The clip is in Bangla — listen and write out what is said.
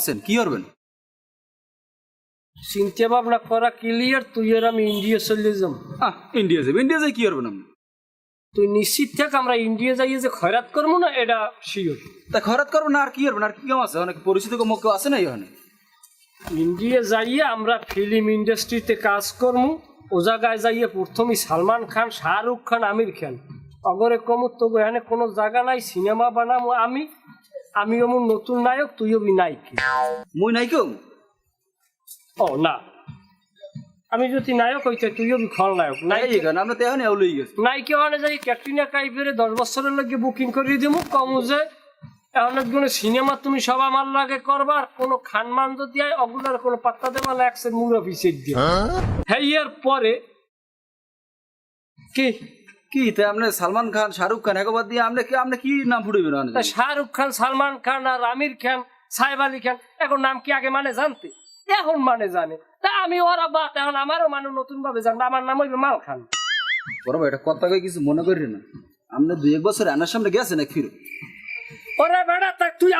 আছেন? কি করবেন? চিন্তা ভাবনা করা ক্লিয়ার তুই আর আমি ইন্ডিয়া চলে যাম। আহ ইন্ডিয়া যাবে ইন্ডিয়া যাই কি করবেন আপনি? তুই নিশ্চিত থাক আমরা ইন্ডিয়া যাইয়ে যে খয়রাত করব না এটা শিওর তা খরাত করবেন না আর কি করবেন? আর কি কাম আছে? অনেক পরিচিত কোনো কেউ আছে না এখানে? ইন্ডিয়া যাইয়ে আমরা ফিল্ম ইন্ডাস্ট্রিতে কাজ করব। ও জায়গায় যাইয়ে প্রথমে সালমান খান শাহরুখ খান আমির খান। অগরে কম তো এখানে কোনো জায়গা নাই সিনেমা বানাবো আমি। আমি অমন নতুন নায়ক তুই অবি নায়ক। মুই নাই কেউ ও না। আমি যদি নায়ক হইতে তুই অবি খলনায়ক নাই নায়ক। আমরা তো এখন এগুলোই গেছি। নাইকে ওখানে যাই ক্যাটরিনা কাইফের দশ বছরের লাগে বুকিং করিয়ে দিব কম যে এখন সিনেমা তুমি সব আমার লাগে করবা আর কোনো খানমান যদি হয় ওগুলোর কোনো পাত্তা দেবা না একসের মুরা পিছিয়ে দিয়ে হ্যাঁ? এর পরে কি? কি? তাই আপনি সালমান খান শাহরুখ খান একবার দিয়ে আপনি কি আপনি কি নাম ফুটবেন তা শাহরুখ খান সালমান খান আর আমির খান সাহেব আলী খান এখন নাম কি আগে মানে জানতে? এখন মানে জানে। তা আমি ওরা বাদ এখন আমারও মানে নতুন ভাবে জানবে আমার নাম হইবে মাল খান। বড় ভাই এটা কথা কই কিছু মনে করি না। আপনি দুই এক বছর আনার সামনে গেছেন এক ফিরে? ওরে বেড়া তা তুই